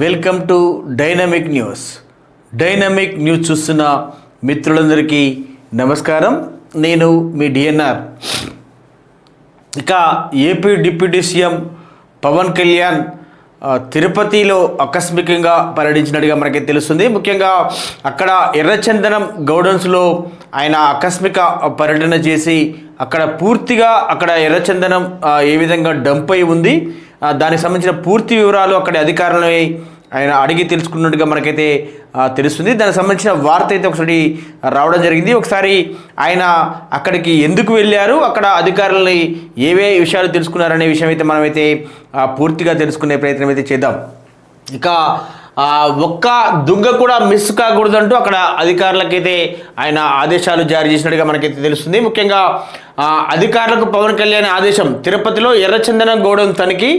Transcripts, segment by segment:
Welcome to dynamic news. Dynamic news చూస్తున్న మిత్రులందరికీ నమస్కారం. నేను మీ డిఎన్ఆర్. ఇక AP deputy CM Pawan Kalyan తిరుపతిలో ఆకస్మికంగా పర్యటించినట్టుగా మనకి తెలుస్తుంది. ముఖ్యంగా అక్కడ ఎర్రచందనం గౌడన్స్లో ఆయన ఆకస్మిక పర్యటన చేసి అక్కడ పూర్తిగా అక్కడ ఎర్రచందనం ఏ విధంగా డంప్ అయి ఉంది. దానికి సంబంధించిన పూర్తి వివరాలు అక్కడి అధికారులు ఆయన అడిగి తెలుసుకున్నట్టుగా మనకైతే తెలుస్తుంది. దానికి సంబంధించిన వార్త అయితే ఒకసారి రావడం జరిగింది. ఒకసారి ఆయన అక్కడికి ఎందుకు వెళ్ళారు? అక్కడ అధికారులని ఏవే విషయాలు తెలుసుకున్నారనే విషయం అయితే మనమైతే పూర్తిగా తెలుసుకునే ప్రయత్నం అయితే చేద్దాం. ఇక ఒక్క దుంగ కూడా మిస్ కాకూడదంటూ అక్కడ అధికారులకైతే ఆయన ఆదేశాలు జారీ చేసినట్టుగా మనకైతే తెలుస్తుంది. ముఖ్యంగా అధికారులకు పవన్ కళ్యాణ్ ఆదేశం. తిరుపతిలో ఎర్రచందనం గోడౌన్ తనిఖీ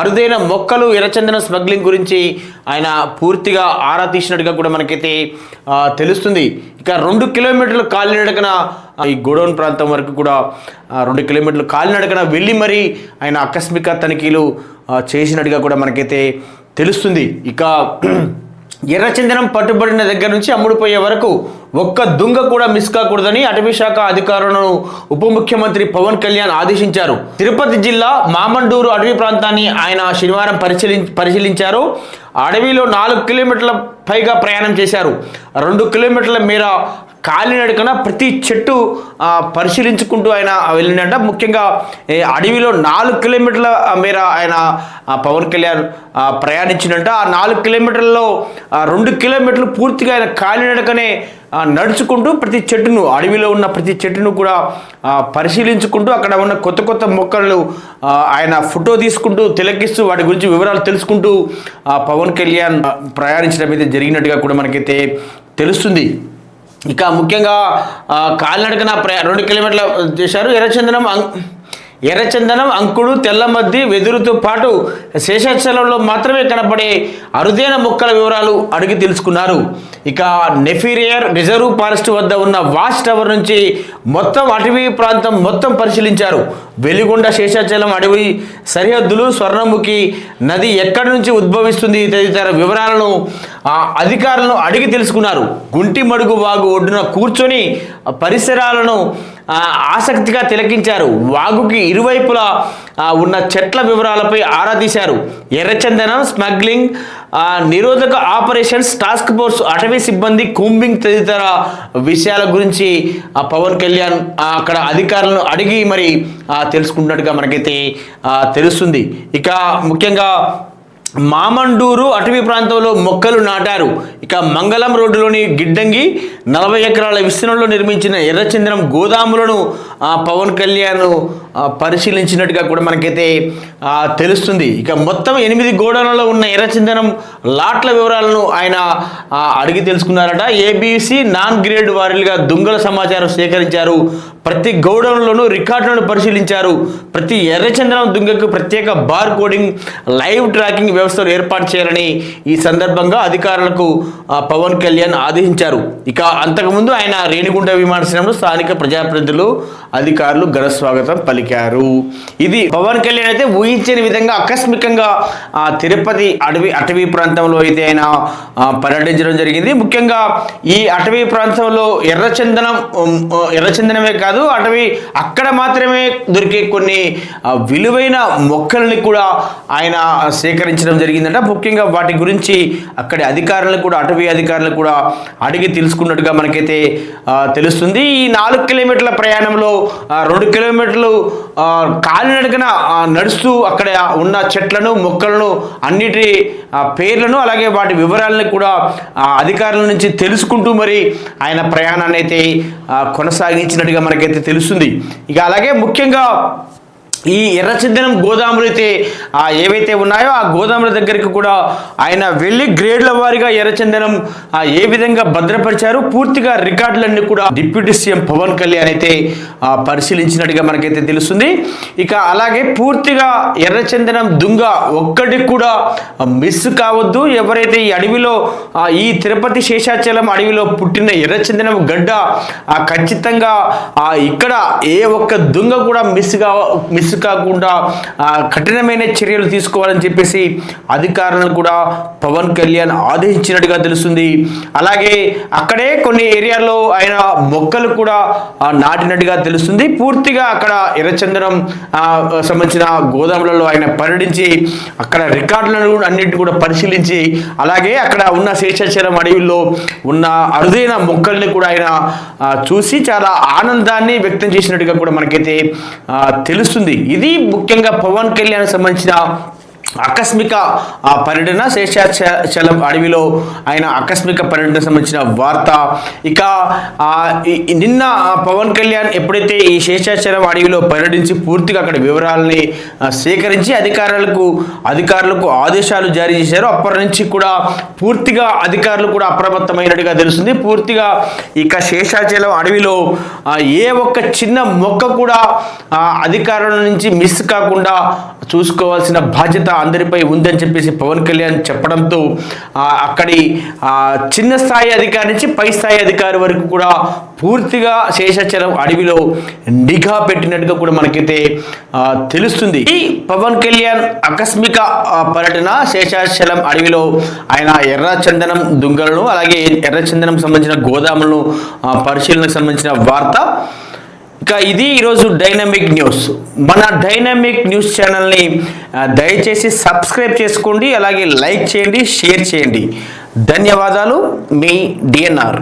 అరుదైన మొక్కలు ఎర్రచందన స్మగ్లింగ్ గురించి ఆయన పూర్తిగా ఆరా తీసినట్టుగా కూడా మనకైతే తెలుస్తుంది. ఇక రెండు కిలోమీటర్లు కాలినడకన ఈ గోడౌన్ ప్రాంతం వరకు కూడా రెండు కిలోమీటర్లు కాలినడకన వెళ్ళి మరీ ఆయన ఆకస్మిక తనిఖీలు చేసినట్టుగా కూడా మనకైతే తెలుస్తుంది. ఇక ఎర్రచందనం పట్టుబడిన దగ్గర నుంచి అమ్ముడుపోయే వరకు ఒక్క దుంగ కూడా మిస్ కాకూడదని అటవీ శాఖ అధికారులను ఉప ముఖ్యమంత్రి పవన్ కళ్యాణ్ ఆదేశించారు. తిరుపతి జిల్లా మామండూరు అటవీ ప్రాంతాన్ని ఆయన శనివారం పరిశీలి పరిశీలించారు. అడవిలో నాలుగు కిలోమీటర్ల పైగా ప్రయాణం చేశారు. రెండు కిలోమీటర్ల మేర కాలినడకన ప్రతి చెట్టు పరిశీలించుకుంటూ ఆయన వెళ్ళినట్ట ముఖ్యంగా అడవిలో నాలుగు కిలోమీటర్ల మేర ఆయన పవన్ కళ్యాణ్ ప్రయాణించినట ప్రయాణించినట్ట ఆ నాలుగు కిలోమీటర్లలో రెండు కిలోమీటర్లు పూర్తిగా ఆయన కాలినడకనే నడుచుకుంటూ ప్రతి చెట్టును అడవిలో ఉన్న ప్రతి చెట్టును కూడా పరిశీలించుకుంటూ అక్కడ ఉన్న కొత్త కొత్త మొక్కలు ఆయన ఫోటో తీసుకుంటూ తిలకిస్తూ వాటి గురించి వివరాలు తెలుసుకుంటూ పవన్ కళ్యాణ్ ప్రయాణించడం అయితే జరిగినట్టుగా కూడా మనకైతే తెలుస్తుంది. ఇక ముఖ్యంగా కాలినడకన ప్ర రెండు కిలోమీటర్ల చేశారు. ఎర్రచందనం ఎర్రచందనం అంకుడు తెల్లమద్ది వెదురుతో పాటు శేషాచలంలో మాత్రమే కనపడే అరుదైన మొక్కల వివరాలు అడిగి తెలుసుకున్నారు. ఇక నెఫీరియర్ రిజర్వ్ ఫారెస్ట్ వద్ద ఉన్న వాచ్ టవర్ నుంచి మొత్తం అటవీ ప్రాంతం మొత్తం పరిశీలించారు. వెలిగొండ శేషాచలం అడవి సరిహద్దులు స్వర్ణముఖి నది ఎక్కడి నుంచి ఉద్భవిస్తుంది తదితర వివరాలను ఆ అధికారులను అడిగి తెలుసుకున్నారు. గుంటి మడుగు వాగు ఒడ్డున కూర్చొని పరిసరాలను ఆసక్తిగా తిలకించారు. వాగుకి ఇరువైపులా ఉన్న చెట్ల వివరాలపై ఆరా తీశారు. ఎర్రచందనం స్మగ్లింగ్ నిరోధక ఆపరేషన్స్ టాస్క్ ఫోర్స్ అటవీ సిబ్బంది కూంబింగ్ తదితర విషయాల గురించి పవన్ కళ్యాణ్ అక్కడ అధికారులను అడిగి మరి తెలుసుకున్నట్టుగా మనకైతే తెలుస్తుంది. ఇక ముఖ్యంగా మామండూరు అటవీ ప్రాంతంలో మొక్కలు నాటారు. ఇక మంగళం రోడ్డులోని గిడ్డంగి నలభై ఎకరాల విస్తీర్ణంలో నిర్మించిన ఎర్రచంద్రం గోదాములను పవన్ కళ్యాణ్ పరిశీలించినట్టుగా కూడా మనకైతే తెలుస్తుంది. ఇక మొత్తం ఎనిమిది గోడౌన్లలో ఉన్న ఎర్రచందనం లాట్ల వివరాలను ఆయన అడిగి తెలుసుకున్నారట. ఏబీసీ నాన్ గ్రేడ్ వారీలుగా దొంగల సమాచారం సేకరించారు. ప్రతి గౌడౌన్లోనూ రికార్డులను పరిశీలించారు. ప్రతి ఎర్రచందనం దుంగకు ప్రత్యేక బార్ కోడింగ్ లైవ్ ట్రాకింగ్ వ్యవస్థలు ఏర్పాటు చేయాలని ఈ సందర్భంగా అధికారులకు పవన్ కళ్యాణ్ ఆదేశించారు. ఇక అంతకుముందు ఆయన రేణిగుంట విమానాశ్రయంలో స్థానిక ప్రజాప్రతినిధులు అధికారులు ఘన స్వాగతం పలికారు. ఇది పవన్ కళ్యాణ్ అయితే ఊహించని విధంగా ఆకస్మికంగా ఆ, తిరుపతి అటవీ అటవీ ప్రాంతంలో అయితే ఆయన పర్యటించడం జరిగింది. ముఖ్యంగా ఈ అటవీ ప్రాంతంలో ఎర్రచందనం ఎర్రచందనమే కాదు అటవీ అక్కడ మాత్రమే దొరికే కొన్ని విలువైన మొక్కల్ని కూడా ఆయన సేకరించడం జరిగిందంట. ముఖ్యంగా వాటి గురించి అక్కడి అధికారులు కూడా అటవీ అధికారులు కూడా అడిగి తెలుసుకున్నట్టుగా మనకైతే తెలుస్తుంది. ఈ నాలుగు కిలోమీటర్ల ప్రయాణంలో రెండు కిలోమీటర్లు కాలినడకన నడుస్తూ అక్కడ ఉన్న చెట్లను మొక్కలను అన్నిటి పేర్లను అలాగే వాటి వివరాలను కూడా అధికారుల నుంచి తెలుసుకుంటూ మరి ఆయన ప్రయాణాన్ని అయితే కొనసాగించినట్టుగా మనకైతే తెలుస్తుంది. ఇక అలాగే ముఖ్యంగా ఈ ఎర్రచందనం గోదాములు అయితే ఆ, ఏవైతే ఉన్నాయో ఆ గోదాముల దగ్గరికి కూడా ఆయన వెళ్ళి గ్రేడ్ల వారీగా ఎర్రచందనం ఆ, ఏ విధంగా భద్రపరిచారు పూర్తిగా రికార్డులన్నీ కూడా డిప్యూటీ సీఎం పవన్ కళ్యాణ్ అయితే పరిశీలించినట్టుగా మనకైతే తెలుస్తుంది. ఇక అలాగే పూర్తిగా ఎర్రచందనం దుంగ ఒక్కటి కూడా మిస్ కావద్దు. ఎవరైతే ఈ అడవిలో ఈ తిరుపతి శేషాచలం అడవిలో పుట్టిన ఎర్రచందనం గడ్డ ఆ, ఖచ్చితంగా ఇక్కడ ఏ ఒక్క దుంగ కూడా మిస్ కావ మిస్ మిస్ కాకుండా కఠినమైన చర్యలు తీసుకోవాలని చెప్పేసి అధికారులను కూడా పవన్ కళ్యాణ్ ఆదేశించినట్టుగా తెలుస్తుంది. అలాగే అక్కడే కొన్ని ఏరియాల్లో ఆయన మొక్కలు కూడా నాటినట్టుగా తెలుస్తుంది. పూర్తిగా అక్కడ ఎర్రచందనం సంబంధించిన గోదాములలో ఆయన పర్యటించి అక్కడ రికార్డులను అన్నింటి కూడా పరిశీలించి అలాగే అక్కడ ఉన్న శేషాచలం అడవిలో ఉన్న అరుదైన మొక్కల్ని కూడా ఆయన చూసి చాలా ఆనందాన్ని వ్యక్తం చేసినట్టుగా కూడా మనకైతే తెలుస్తుంది. ఇది ముఖ్యంగా పవన్ కళ్యాణ్ సంబంధించిన ఆకస్మిక ఆ పర్యటన శేషాచలం అడవిలో ఆయన ఆకస్మిక పర్యటన సంబంధించిన వార్త. ఇక నిన్న పవన్ కళ్యాణ్ ఎప్పుడైతే ఈ శేషాచలం అడవిలో పర్యటించి పూర్తిగా అక్కడ వివరాలని సేకరించి అధికారులకు అధికారులకు ఆదేశాలు జారీ చేశారో అప్పటి నుంచి కూడా పూర్తిగా అధికారులు కూడా అప్రమత్తమైనట్టుగా తెలుస్తుంది. పూర్తిగా ఇక శేషాచలం అడవిలో ఏ ఒక్క చిన్న మొక్క కూడా అధికారుల నుంచి మిస్ కాకుండా చూసుకోవాల్సిన బాధ్యత అందరిపై ఉందని చెప్పేసి పవన్ కళ్యాణ్ చెప్పడంతో అక్కడి చిన్న స్థాయి అధికారి నుంచి పై స్థాయి అధికారి వరకు కూడా పూర్తిగా శేషాచలం అడవిలో నిఘా పెట్టినట్టుగా కూడా మనకైతే తెలుస్తుంది. ఈ పవన్ కళ్యాణ్ ఆకస్మిక పర్యటన శేషాచలం అడవిలో ఆయన ఎర్ర చందనం దుంగలను అలాగే ఎర్ర చందనం సంబంధించిన గోదాములను పరిశీలనకు సంబంధించిన వార్త ఇక ఇది ఈరోజు డైనమిక్ న్యూస్. మన డైనమిక్ న్యూస్ ఛానల్ని దయచేసి సబ్స్క్రైబ్ చేసుకోండి అలాగే లైక్ చేయండి షేర్ చేయండి. ధన్యవాదాలు మీ డిఎన్ఆర్.